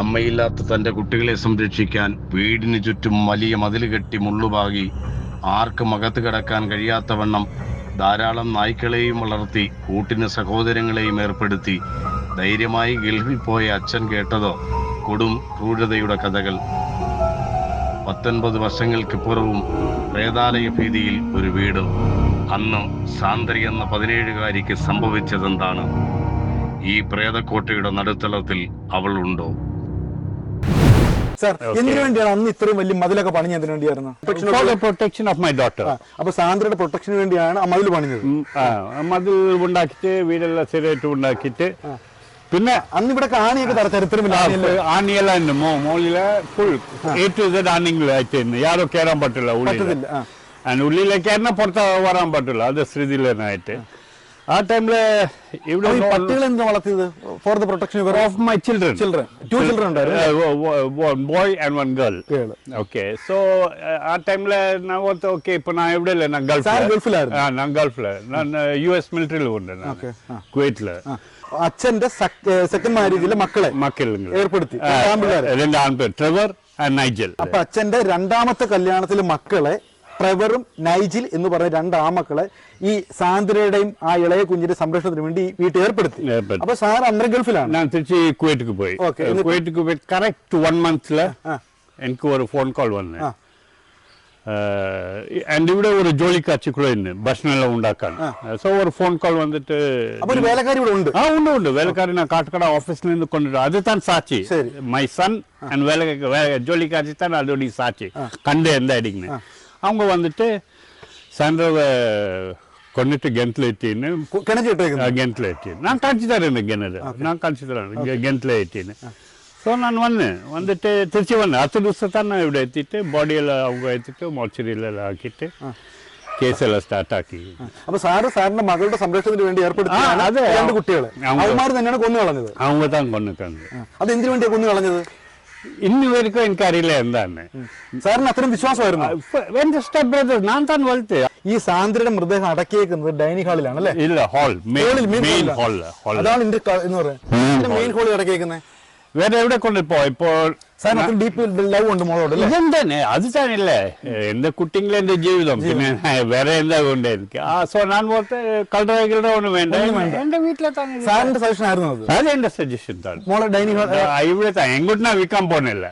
അമ്മയില്ലാത്ത തന്റെ കുട്ടികളെ സംരക്ഷിക്കാൻ വീടിന് ചുറ്റും വലിയ മതിൽ കെട്ടി മുള്ളുപാകി ആർക്കും അകത്ത് കിടക്കാൻ കഴിയാത്തവണ്ണം ധാരാളം നായ്ക്കളെയും വളർത്തി കൂട്ടിന് സഹോദരങ്ങളെയും ഏർപ്പെടുത്തി. ധൈര്യമായി ഗൾഫിൽ പോയ അച്ഛൻ കേട്ടതോ? കൊടും ക്രൂരതയുടെ കഥകൾ. പത്തൊൻപത് വർഷങ്ങൾക്കിപ്പുറവും പ്രേതാലയ ഭീതിയിൽ ഒരു വീട്. അന്ന് സാന്ദ്രി എന്ന പതിനേഴുകാരിക്ക് സംഭവിച്ചതെന്താണ്? ഈ പ്രേതക്കോട്ടയുടെ നടുത്തളത്തിൽ അവളുണ്ടോ സാർ എന്തിനു വേണ്ടിയാണ് അന്ന് ഇത്രയും വലിയ മതിലൊക്കെ പണിഞ്ഞ എന്തിനു വേണ്ടിയായിരുന്നു? Protection of my daughter. അപ്പൊ സാന്ദ്രയുടെ പ്രൊട്ടക്ഷന് വേണ്ടിയാണ് മതിൽ പണിഞ്ഞത്. മതിൽ ഉണ്ടാക്കിയിട്ട് വീടെല്ലാം ശരിയായിട്ട് ഉണ്ടാക്കിയിട്ട് പിന്നെ അന്ന് ഇവിടെ ആണിയൊക്കെ തര ചരിത്രമില്ല ആനയല്ലേ? ആണിയെല്ലാം? ഉണ്ട്. മോ മോളിലെ ഫുൾ എ ടു സെഡ് ആണിങ്ങളായിട്ട് യാരോ കയറാൻ പറ്റില്ല ഉള്ളിൽ. ഉള്ളിലേക്ക് തന്നെ പുറത്ത് വരാൻ പറ്റില്ല. അത് സ്ഥിതിയിലായിട്ട് ആ ടൈമിൽ ഇവിടെ പട്ടികൾ എന്ത് വളർത്തിയത്? For the protection of my children children two children ഉണ്ടായിരുന്നു boy and one girl okay so ആ ടൈമിൽ நான் வந்து ஓகே இப்போ நான் எப்படி இல்லை நான் கல்ஃப் சார் கல்ஃபில் ஆ நான் கல்ஃபில் நான் யுஎஸ் மிலிட்டரியில் உண்டு நான் അച്ഛന്റെ സെക്കൻഡ് മാരേജിലെ മക്കളെ മക്കളെ ഏർപ്പെടുത്തി. രണ്ട് ആൺപേർ ട്രെവർ ആൻഡ് നൈജൽ അപ്പൊ അച്ഛന്റെ രണ്ടാമത്തെ കല്യാണത്തിലെ മക്കളെ ട്രെവറും നൈജിൽ എന്ന് പറയുന്ന രണ്ട് ആമക്കളെ ഈ സാന്ദ്രയുടെയും ആ ഇളയ കുഞ്ഞിന്റെ സംരക്ഷണത്തിന് വേണ്ടി വീട്ടിൽ ഏർപ്പെടുത്തി അപ്പൊ സാർ അണ്ടർ ഗൾഫിലാണ് ഞാൻ തിരിച്ച് കുവൈറ്റിക്ക് പോയി കുവൈറ്റിക്ക് പോയി കറക്റ്റ് വൺ മന്ത്സിൽ എനിക്ക് ഒരു ഫോൺ കോൾ വന്നു എൻ്റെ ഇവിടെ ഒരു ജോലിക്കാച്ചി കൂടെ ഉണ്ട് ഭക്ഷണമെല്ലാം ഉണ്ടാക്കാൻ സോ ഒരു ഫോൺ കോൾ വന്നിട്ട് വേലക്കാരി ഇവിടെ ഉണ്ട് ആ ഉണ്ട് ഉണ്ട് വേലക്കാരി ഞാൻ കാട്ടുകട ഓഫീസിൽ നിന്ന് കൊണ്ടിട്ട് അത് താൻ സാക്ഷി മൈ സൺ ആൻഡ് വേല ജോലിക്കാച്ചി താൻ അതോടി സാക്ഷി കണ്ടേ എന്തായിരിക്കും அவங்க வந்துட்டு சாயந்தரம் கொண்டுட்டு கிணத்துல எட்டின்னு கிணறு கிணத்துல எட்டின்னு நான் காட்சி தரேன் கிணறு. நான் காட்சி தரேன் கிணத்துல ஏற்றின்னு ஸோ நான் வந்தேன். வந்துட்டு திருச்சி வந்தேன். அடுத்த திவசத்தான் நான் இவ்வளோ எத்திட்டு பாடியில் அவங்க எத்திட்டு மோச்சரியில் ஆக்கிட்டு കേസെല്ലാം സ്റ്റാർട്ടാക്കി അപ്പൊ സാറ് സാറിന്റെ മകളുടെ സംരക്ഷണത്തിന് വേണ്ടി ഏർപ്പെടുത്തിയ രണ്ട് കുട്ടികളെ. അവന്മാർ തന്നെയാണ് കൊന്നു കളഞ്ഞത് അവൻ കൊന്നു കളഞ്ഞത് അത് എന്തിനു வேண்டிய கொண்டு കളഞ്ഞത് ഇന്നുവരെക്കും എനിക്കറിയില്ല എന്താണ്. സാറിന് അത്രയും വിശ്വാസമായിരുന്നു? എന്റെ സ്റ്റെപ്പ് ബ്രദർ ഞാൻ താൻ വലുത്ത് ഈ സാന്ദ്രയുടെ മൃതദേഹം അടക്കിയേക്കുന്നത് ഡൈനിങ് ഹാളിലാണ് അല്ലേ ഇല്ല ഹോൾ മെയിൻ ഹാൾ അതാണ് ഇതിന്റെ എന്ന് മെയിൻ ഹാളിൽ അടക്കിയേക്കുന്നത്. വേറെ എവിടെ കൊണ്ടിപ്പോ ഇപ്പോൾ സാറിന് അത്രയും ഡീപ്പ് ലവ് ഉണ്ട് മോളോട് അല്ലേ? ഇതെന്താണ് അത് താനല്ലേ എന്റെ ജീവിതം. പിന്നെ വേറെ എന്താ കൊണ്ട് എനിക്ക്? ആ സോ ഞാൻ പോലത്തെ കളറ ഒന്നും വേണ്ട. എന്റെ വീട്ടിലെ തന്നെ സാറിന്റെ സജഷൻ ആയിരുന്നു അത്. അത് എന്റെ സജഷൻ മോളെ ഡൈനിങ് ഇവിടെ തന്നെ. എങ്ങോട്ട് ഞാൻ വിൽക്കാൻ പോണില്ല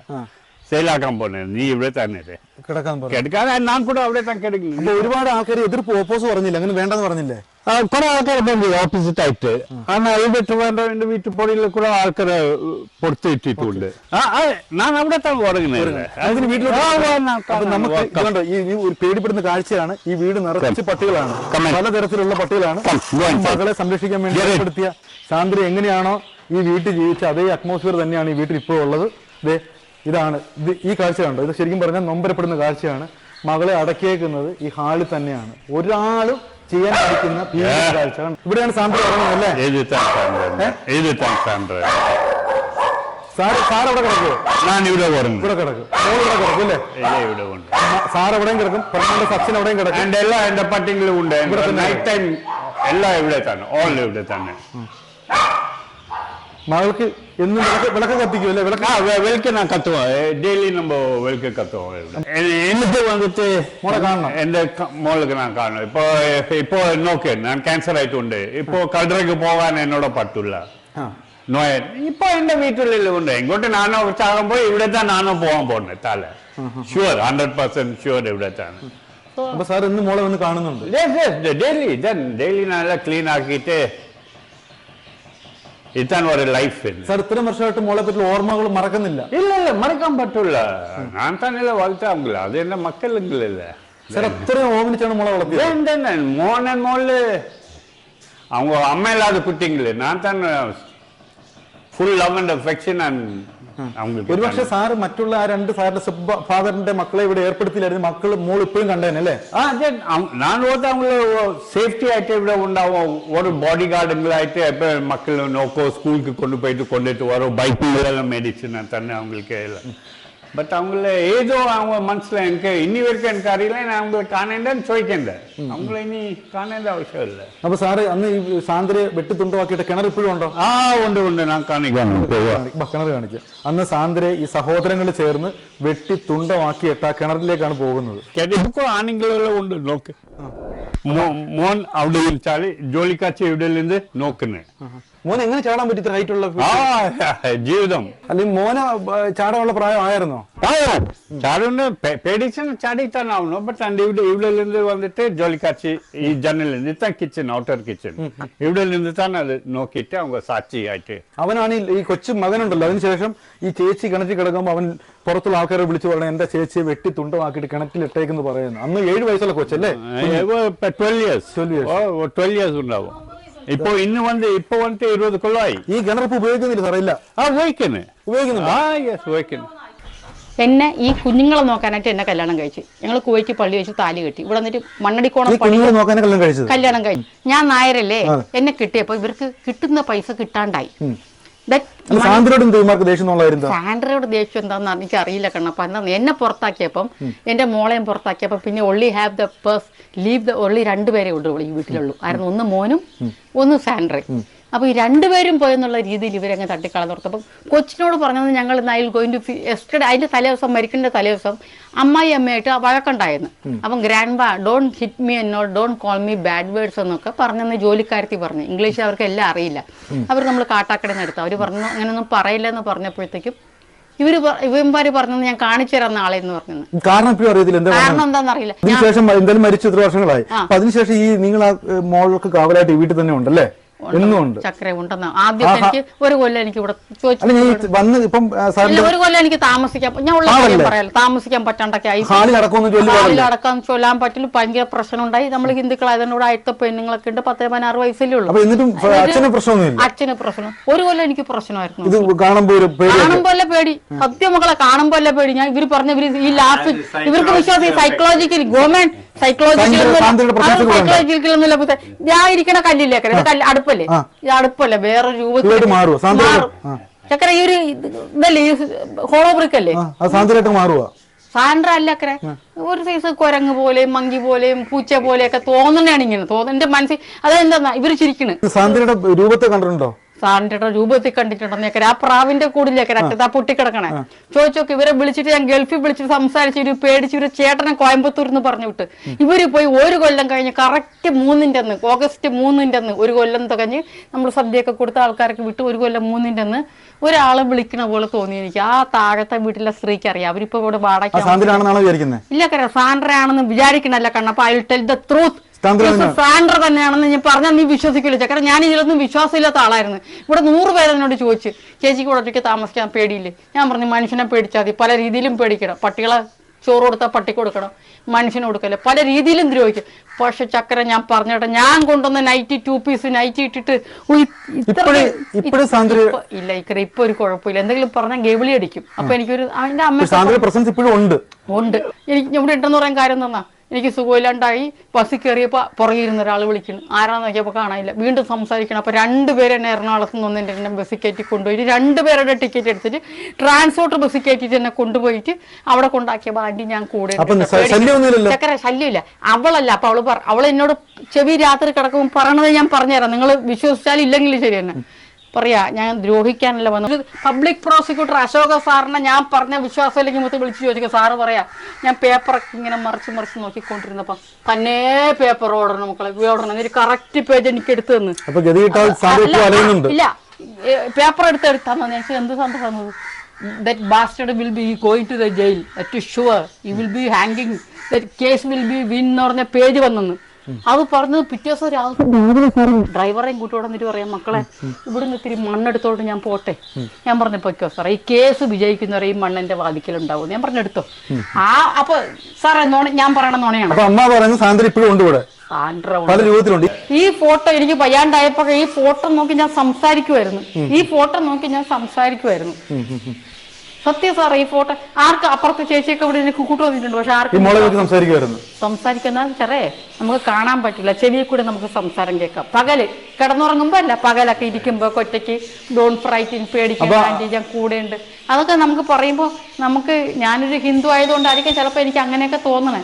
സെയിലാക്കാൻ പോണേ നീ ഇവിടെ തന്നെ. കിടക്കാൻ ഞാൻ കൂടെ അവിടെ തന്നെ ഒരുപാട് ആൾക്കാർ എതിർപ്പ് ഓപ്പോസ് പറഞ്ഞില്ല? അങ്ങനെ വേണ്ടെന്ന് പറഞ്ഞില്ലേ? കുറെ ആൾക്കാർ ಬಂದು ഓപ്പോസിറ്റ് ആയിട്ട്. കാരണം ഇവിടെ വേണ്ട എന്റെ വീട്ടു പൊടിയിൽ കൂടെ ആൾക്കാരെ പുറത്ത് ഇട്ടിട്ടുണ്ട്. ആ, ഞാൻ അവിടെ തന്നെ വീട്ടിലോട്ട് ഈ ഒരു പേടിപ്പെടുന്ന കാഴ്ചയാണ് ഈ വീട് നിറച്ച് പട്ടികളാണ്. പലതരത്തിലുള്ള പട്ടികളാണ്. മക്കളെ മകളെ സംരക്ഷിക്കാൻ വേണ്ടി. ഏർപ്പെടുത്തിയ സാന്ദ്ര എങ്ങനെയാണോ ഈ വീട്ടിൽ ജീവിച്ച അതേ അറ്റ്മോസ്ഫിയർ തന്നെയാണ് ഈ വീട്ടിൽ ഇപ്പോൾ ഉള്ളത്. ദേ ഇതാണ്. ഇത് ഈ കാഴ്ച കണ്ടോ? ഇത് ശരിക്കും പറഞ്ഞാൽ നൊമ്പരപ്പെടുന്ന കാഴ്ചയാണ്. മകളെ അടക്കിയേക്കുന്നത് ഈ ഹാളിൽ തന്നെയാണ്. ഒരാളും ചെയ്യാൻ? ഇവിടെയാണ് സാന്ദ്ര ഇറങ്ങുന്നത് അല്ലേ? എഴുതി താൻ സാൻഡ്ര എഴുതി താൻ സാൻഡ്ര സാർ സാർ അവിടെ കിടക്കുമോ ഞാൻ ഇവിടെ ഉറങ്ങും ഇവിടെ കിടക്കും. മോൾ ഇവിടെ കിടക്കും അല്ലേ ഇല്ല ഇവിടെ ഉണ്ട്. സാർ എവിടെയും കിടക്കും എവിടെയും ആൻഡ് എല്ലാ എന്റെ പട്ടിങ്ങളും ഉണ്ട്. നൈറ്റ് ടൈം എല്ലാം ഇവിടെ തന്നെ. ഓൾ ഇവിടെ തന്നെ. ಮಗಳಕ್ಕೆ ಎಂದು ಬೆಳಕು ಬೆಳಕು ಕತ್ತಿಕ್ಕಿವಿ ಅಲ್ಲ ಬೆಳಕು ಬೆಳಕೆ ನಾನು ಕತ್ತುವ ಡೈಲಿ ನಮ್ಮ വെളുക്കെ കത്തും എന്നിട്ട് വന്നിട്ട് മോളെ കാണണം? എന്റെ മോൾക്ക് ഞാൻ കാണണം. ഇപ്പോൾ ഇപ്പോൾ നോക്ക് ഞാൻ ക്യാൻസർ ആയിട്ടുണ്ട്. ഇപ്പോൾ കടറയ്ക്ക് പോകാൻ എന്നോട് പറ്റില്ല നോയ ഇപ്പൊ എന്റെ വീട്ടിലല്ലേ ഉണ്ട് എങ്ങോട്ട് നാനോ ചാകുമ്പോ ഇവിടെ തന്നെ നാനോ പോകാൻ പോണേ തല. ഷുവർ ഹൺഡ്രഡ് പെർസെന്റ് ഷുവർ ഇവിടെ തന്നെ അപ്പൊ സാർ ഇന്ന് മോളെ വന്ന് കാണുന്നുണ്ട്. ഡെയിലി ഡെയിലി ഞാൻ എല്ലാം ക്ലീൻ ആക്കിയിട്ട് ഇതാണ് ഒരു ലൈഫ് സാർ ഇത്രയും വർഷമായിട്ട് മോളെ പറ്റി ഓർമ്മകൾ മറക്കുന്നില്ല இல்ல இல்ல மறக்காம பட்டுள்ள நான் தான் இல்ல வளர்த்தாங்கள அது என்ன மக்களுங்கள இல்ல സാർ അത്രയും ഓമനിച്ചാണ് മോളെ വളർത്തിയത് என்ன மோனன் மோல் அவங்க அம்மா இல்லாத குட்டிங்களே நான் தான் full love and affection and ഒരുപക്ഷെ സാറ് മറ്റുള്ള ആ രണ്ട് സാറിന്റെ ഫാദറിന്റെ മക്കളെ ഇവിടെ ഏർപ്പെടുത്തിയില്ലായിരുന്നു. മക്കൾ മോൾ ഇപ്പോഴും കണ്ടേനല്ലേ ആ ഞാൻ ഞാൻ സേഫ്റ്റി ആയിട്ട് ഇവിടെ ഉണ്ടാവും. ഓരോ ബോഡി ഗാർഡുകളായിട്ട് മക്കൾ നോക്കോ സ്കൂൾക്ക് കൊണ്ടുപോയിട്ട് കൊണ്ടിട്ട് ഓരോ ബൈക്കുകളെല്ലാം മേടിച്ചു തന്നെ അവങ്ങൾക്ക് பட் அவங்கள ஏதோ அவங்க மனசுல எனக்கு இன்னி வரைக்கும் எனக்கு அறியல நான் அவங்களை காணேன்னு ചോദിക്കണ്ട அவங்கள ഇനി കാണേണ്ട ആവശ്യമില്ല അപ്പൊ സാറ് അന്ന് ഈ സാന്ദ്രയെ വെട്ടിത്തുണ്ടമാക്കിയിട്ട് കിണർ ഇപ്പോഴും ഉണ്ടോ ആ ഉണ്ട് ഉണ്ട് ഞാൻ കാണിക്കാം ബാ, കിണർ കാണിക്കാം അന്ന് സാന്ദ്രയെ ഈ സഹോദരങ്ങൾ ചേർന്ന് വെട്ടി തുണ്ടമാക്കിയിട്ട് ആ കിണറിലേക്കാണ് പോകുന്നത് ഇതിപ്പോ ആണെങ്കിലും ഉണ്ട് നോക്ക് മോ- മോൻ അവിടെ വിളിച്ചാല് ജോലിക്കാച്ചി ഇവിടെ നിന്ന് നോക്കുന്നത് മോൻ എങ്ങനെ ചാടാൻ പറ്റി ഇത്ര ഹൈറ്റ് ഉള്ള ആ ജീവിതം അല്ലെങ്കിൽ മോന ചാടാനുള്ള പ്രായം ആയിരുന്നോ ചാടുണ്ട് പേടിച്ച് ചാടിത്താൻ ആവണം ബട്ട് അണ്ട് ഇവിടെ ഇവിടെ നിന്ന് വന്നിട്ട് ജോലിക്കാച്ചി ഈ ജനലിൽ നിന്ന് ഇതാ കിച്ചൺ ഔട്ടർ കിച്ചൺ ഇവിടെ നിന്ന് തന്നെ അത് നോക്കിയിട്ട് அவங்க സാക്ഷി ആയിട്ട് അവനാണ് ഈ- ഈ കൊച്ചു മകനുണ്ടല്ലോ അതിനുശേഷം ഈ ചേച്ചി കിണറ്റിൽ കിടക്കുമ്പോൾ അവൻ പുറത്തുള്ള ആൾക്കാരെ വിളിച്ചു പറഞ്ഞ എന്റെ ചേച്ചിയെ വെട്ടി തുണ്ടമാക്കിയിട്ട് കിണറ്റിൽ ഇട്ടേക്കെന്ന് പറയുന്നു അന്ന് ഏഴ് വയസ്സുള്ള കൊച്ചല്ലേ twelve years 12 years. Twelve years ഉണ്ടാവും ഇപ്പൊ ഇന്ന് വന്ന് ഇപ്പൊ വന്നിട്ട് ഇരുപത് കൊള്ളായി. ഈ കിണറിപ്പ് ഉപയോഗിക്കുന്നില്ല സാറില്ല ആ ഉപയോഗിക്കുന്നു. ഉപയോഗിക്കുന്നു ആ യെസ് ഉപയോഗിക്കുന്നു. എന്നെ ഈ കുഞ്ഞുങ്ങളെ നോക്കാനായിട്ട് എന്നെ കല്യാണം കഴിച്ചു. ഞങ്ങൾ കുവൈറ്റ് പള്ളി വെച്ച് താലി കെട്ടി. ഇവിടെ വന്നിട്ട് മണ്ണടിക്കോണം ഈ പള്ളി കുഞ്ഞുങ്ങളെ കല്യാണം കഴിച്ചു ഞാൻ നായരല്ലേ? എന്നെ കിട്ടിയപ്പോ ഇവർക്ക് കിട്ടുന്ന പൈസ കിട്ടാണ്ടായി. സാന്ദ്രയോടും ദേഷ്യം എന്താണെന്ന് എനിക്ക് അറിയില്ല കണ്ണപ്പ എന്താ എന്നെ പുറത്താക്കിയപ്പം എന്റെ മോളെയും പുറത്താക്കിയപ്പം പിന്നെ only have the purse leave the only രണ്ടുപേരെ ഉള്ളൂ ഈ വീട്ടിലുള്ളൂ. ആയിരുന്നു ഒന്ന് മോനും ഒന്ന് സാൻഡ്രയും അപ്പൊ ഈ രണ്ടുപേരും പോയെന്നുള്ള രീതിയിൽ ഇവരങ്ങ് തട്ടിക്കളന്നോർത്തപ്പം കൊച്ചിനോട് പറഞ്ഞത് ഞങ്ങൾ നൈൽ ഗോയിൻ ടു എസ്റ്റഡ് അതിന്റെ തലേദിവസം മരിക്കേണ്ട തലേദിവസം അമ്മായി അമ്മയായിട്ട് വഴക്കുണ്ടായിരുന്നു. അപ്പം ഗ്രാൻഡ് ബാ ഡോൺ ഹിറ്റ് മീ എന്നോ don't call me bad words എന്നൊക്കെ പറഞ്ഞെന്ന് ജോലിക്കാരത്തി പറഞ്ഞു. ഇംഗ്ലീഷ് അവർക്ക് എല്ലാം അറിയില്ല. അവർ നമ്മൾ കാട്ടാക്കട എടുത്തു. അവർ പറഞ്ഞു അങ്ങനെയൊന്നും പറയില്ല എന്ന് പറഞ്ഞപ്പോഴത്തേക്കും ഇവർ ഇവന്മാര് പറഞ്ഞത് ഞാൻ കാണിച്ചു തരാം നാളെ എന്ന് പറഞ്ഞു കാരണം ഇപ്പോഴും അറിയത്തില്ല. കാരണം? എന്താണെന്നറിയില്ല അറിയില്ല അതിനുശേഷം എന്തായാലും മരിച്ചു ഇത്ര വർഷങ്ങളായി. അതിനുശേഷം ഈ നിങ്ങൾ ആ മോൾക്ക് കാവലായിട്ട് ഈ വീട്ടിൽ തന്നെ ഉണ്ടല്ലേ? എന്നും ഉണ്ട് ചക്കര ഉണ്ടെന്ന് ആദ്യം എനിക്ക് ഒരു കൊല്ലം എനിക്ക് ഇവിടെ ചോദിച്ചു വന്ന് ഇപ്പം ഒരു കൊല്ലം എനിക്ക് താമസിക്കാൻ ഞാൻ ഉള്ള കാര്യം പറയാലോ. താമസിക്കാൻ പറ്റാണ്ടൊക്കെ ആയി. ചൊല്ലാൻ പറ്റില്ല. ഭയങ്കര പ്രശ്നം ഉണ്ടായി നമ്മൾ ഹിന്ദുക്കളായതുകൊണ്ട് ഇവിടെ ആയിരത്തെ പെണ്ണുങ്ങളൊക്കെ ഉണ്ട്. പത്ത് പതിനാറ് വയസ്സല്ലേ ഉള്ളൂ. അച്ഛന് പ്രശ്നം. ഒരു കൊല്ലം എനിക്ക് പ്രശ്നമായിരുന്നു. പേടി കാണുമ്പോലെ പേടി? സത്യമക്കളെ കാണുമ്പോലെ പേടി? ഞാൻ ഇവർ പറഞ്ഞ ഇവർ ഈ ലാസ്റ്റ് ഇവർക്ക് വിശ്വാസം സൈക്കോളജിക്കലി ഗവൺമെന്റ് ഉണ്ട്. ഞാൻ ഇരിക്കണ കല്ലില്ലേ? കല്ല് അടുപ്പല്ലേ. ഇത് അടുപ്പല്ല? വേറെ രൂപത്തിൽ മാറും. ചക്കര ഈ ഒരു ഇതല്ലേ? ഈ ഹോളോ ബ്രിക്ക് അല്ലേ? മാറുക സാൻഡ്ര അല്ല അക്കരെ. ഒരു സൈസ് കുരങ്ങ് പോലെയും മങ്കി പോലെയും പൂച്ച പോലെയൊക്കെ തോന്നണയാണ് ഇങ്ങനെ. തോന്നുന്നു എന്റെ മനസ്സിൽ അതെന്താ ഇവർ ചിരിക്കണ്. സാന്ദ്രയുടെ രൂപത്തെ കണ്ടിട്ടുണ്ടോ? സാറിന്റെ രൂപത്തിൽ കണ്ടിട്ടുണ്ടെന്നേക്കര. ആ പ്രാവിന്റെ കൂടിലേക്കര അറ്റത്ത് ആ പൊട്ടിക്കിടക്കണേ. ചോദിച്ചോക്ക് ഇവരെ വിളിച്ചിട്ട് ഞാൻ ഗൾഫിൽ വിളിച്ചിട്ട് സംസാരിച്ച് ഇവർ പേടിച്ച് ഇവർ ചേട്ടനെ കോയമ്പത്തൂർ എന്ന് പറഞ്ഞു വിട്ട്. ഇവർ പോയി ഒരു കൊല്ലം കഴിഞ്ഞ് കറക്റ്റ് മൂന്നിന്റെ അന്ന് ഓഗസ്റ്റ് മൂന്നിന്റെ അന്ന് ഒരു കൊല്ലം തികഞ്ഞ് നമ്മൾ സദ്യയൊക്കെ കൊടുത്ത ആൾക്കാർക്ക് വിട്ട് ഒരു കൊല്ലം മൂന്നിന്റെ അന്ന് ഒരാളെ വിളിക്കണ പോലെ തോന്നി എനിക്ക്. ആ താഴത്തെ വീട്ടിലെ സ്ത്രീക്ക് അറിയാം. അവരിപ്പോ ഇവിടെ വാടക ഇല്ല കര സാന്ദ്രയാണെന്ന് ആണെന്ന് വിചാരിക്കണല്ല Kannappa. I tell the truth Sandra തന്നെയാണെന്ന് ഞാൻ പറഞ്ഞാൽ നീ വിശ്വസിക്കില്ല ചക്കര ഞാൻ ഇതിലൊന്നും വിശ്വാസമില്ലാത്ത ആളായിരുന്നു. ഇവിടെ നൂറ് പേര് എന്നോട് ചോദിച്ചു ചേച്ചിക്ക് ഇവിടെ ഒറ്റയ്ക്ക് താമസിക്കാൻ പേടിയില്ലേ? ഞാൻ പറഞ്ഞു മനുഷ്യനെ പേടിച്ചാൽ മതി. പല രീതിയിലും പേടിക്കണം. പട്ടികളെ ചോറ് കൊടുത്താൽ പട്ടിക്ക് കൊടുക്കണം. മനുഷ്യന് കൊടുക്കല്ലേ. പല രീതിയിലും ദ്രോഹിക്കും പക്ഷെ ചക്കര ഞാൻ പറഞ്ഞോട്ടെ ഞാൻ കൊണ്ടുവന്ന നൈറ്റി ടു പീസ് നൈറ്റി ഇട്ടിട്ട് ഇല്ല ഇക്കര ഇപ്പൊ ഒരു കുഴപ്പമില്ല. എന്തെങ്കിലും പറഞ്ഞാൽ ഗവിളി അടിക്കും. അപ്പൊ എനിക്കൊരു അതിന്റെ അമ്മ സാന്ദ്രയുടെ പ്രസൻസ് ഇപ്പോഴും ഉണ്ട്. ഉണ്ട്. എനിക്ക് ഇവിടെ ഉണ്ടെന്ന് പറയാൻ കാര്യം തന്നാ എനിക്ക് സുഖമില്ലാണ്ടായി ബസ്സിൽ കയറിയപ്പോൾ പുറകെ ഇരുന്ന ഒരാൾ വിളിക്കുന്നു. ആരാന്ന് നോക്കിയപ്പോൾ കാണാനില്ല. വീണ്ടും സംസാരിക്കണം. അപ്പോൾ രണ്ടുപേരെ എന്നെ എറണാകുളത്ത് നിന്ന് വന്നിട്ട് എന്നെ ബസ്സിൽ കയറ്റി കൊണ്ടുപോയിട്ട് രണ്ടുപേരുടെ ടിക്കറ്റ് എടുത്തിട്ട് ട്രാൻസ്പോർട്ട് ബസ്സിൽ കയറ്റിയിട്ട് എന്നെ കൊണ്ടുപോയിട്ട് അവിടെ കൊണ്ടാക്കിയപ്പോൾ ആന്റി ഞാൻ കൂടെ? ചക്കര ശല്യമില്ല. അവളല്ല. അപ്പൊ അവൾ അവൾ എന്നോട് ചെവി രാത്രി കിടക്കുമ്പോൾ പറഞ്ഞത് ഞാൻ പറഞ്ഞുതരാം. നിങ്ങൾ വിശ്വസിച്ചാലും ഇല്ലെങ്കിലും ശരി തന്നെ. പറയാ ഞാൻ ദ്രോഹിക്കാനല്ല വന്നത്. പബ്ലിക് പ്രോസിക്യൂട്ടർ അശോക സാറിനെ ഞാൻ പറഞ്ഞ വിശ്വാസത്തിലേക്ക് മുത്ത് വിളിച്ചു ചോദിക്കുക സാറ് പറയാ ഞാൻ പേപ്പറൊക്കെ ഇങ്ങനെ മറിച്ച് മറിച്ച് നോക്കിക്കൊണ്ടിരുന്നപ്പം തന്നെ പേപ്പർ ഓടണം മക്കളെ ഓടണം. ഒരു കറക്റ്റ് പേജ് എനിക്ക് എടുത്തു തന്നു. ഇല്ല. പേപ്പർ എടുത്ത് എടുത്താൽ എനിക്ക് എന്ത് സംഭവം that bastard will be going to the jail to sure you will be hanging that case will be win എന്ന് പറഞ്ഞ പേജ് വന്നെന്ന് അത് പറഞ്ഞത് പിറ്റേ ദിവസം രാവിലെ ഡ്രൈവറേയും കൂട്ടി വന്നിട്ട് പറയാം മക്കളെ ഇവിടുന്ന് ഇത്തിരി മണ്ണെടുത്തോട്ട് ഞാൻ പോട്ടെ. ഞാൻ പറഞ്ഞു പൊയ്ക്കോ സാറേ ഈ കേസ് വിജയിക്കുന്നവരെ ഈ മണ്ണിന്റെ വാദിക്കലുണ്ടാവും ഞാൻ പറഞ്ഞെടുത്തോ ആ അപ്പൊ സാറേ നോണ ഞാൻ പറയണ നോണയാണ്. അപ്പൊ അമ്മ പറയുന്നത് സാന്ദ്ര ഇപ്പോഴും ഉണ്ട് ഇവിടെ. സാൻഡ്ര പല രൂപത്തിലുണ്ട്. ഈ ഫോട്ടോ എനിക്ക് വയ്യാണ്ടായപ്പോ ഈ ഫോട്ടോ നോക്കി ഞാൻ സംസാരിക്കുമായിരുന്നു ഈ ഫോട്ടോ നോക്കി ഞാൻ സംസാരിക്കുമായിരുന്നു സത്യം സാർ ഈ ഫോട്ടോ ആർക്ക് അപ്പുറത്തെ ചേച്ചിയൊക്കെ ഇവിടെ എനിക്ക് കൂട്ടു വന്നിട്ടുണ്ട്. പക്ഷെ ആർക്കും സംസാരിക്കുമായിരുന്നു സംസാരിക്കുന്ന ചെറേ നമുക്ക് കാണാൻ പറ്റില്ല. ചെവിയിൽ കൂടെ നമുക്ക് സംസാരം കേൾക്കാം. പകൽ കിടന്നുറങ്ങുമ്പോ അല്ല പകലൊക്കെ ഇരിക്കുമ്പോ ഒറ്റയ്ക്ക് ഡോൺ ഫ്രൈറ്റിൻ പേടിക്കാൻ കൂടെ ഉണ്ട് അതൊക്കെ നമുക്ക് പറയുമ്പോൾ നമുക്ക് ഞാനൊരു ഹിന്ദു ആയതുകൊണ്ടായിരിക്കും ചിലപ്പോൾ എനിക്ക് അങ്ങനെയൊക്കെ തോന്നണേ.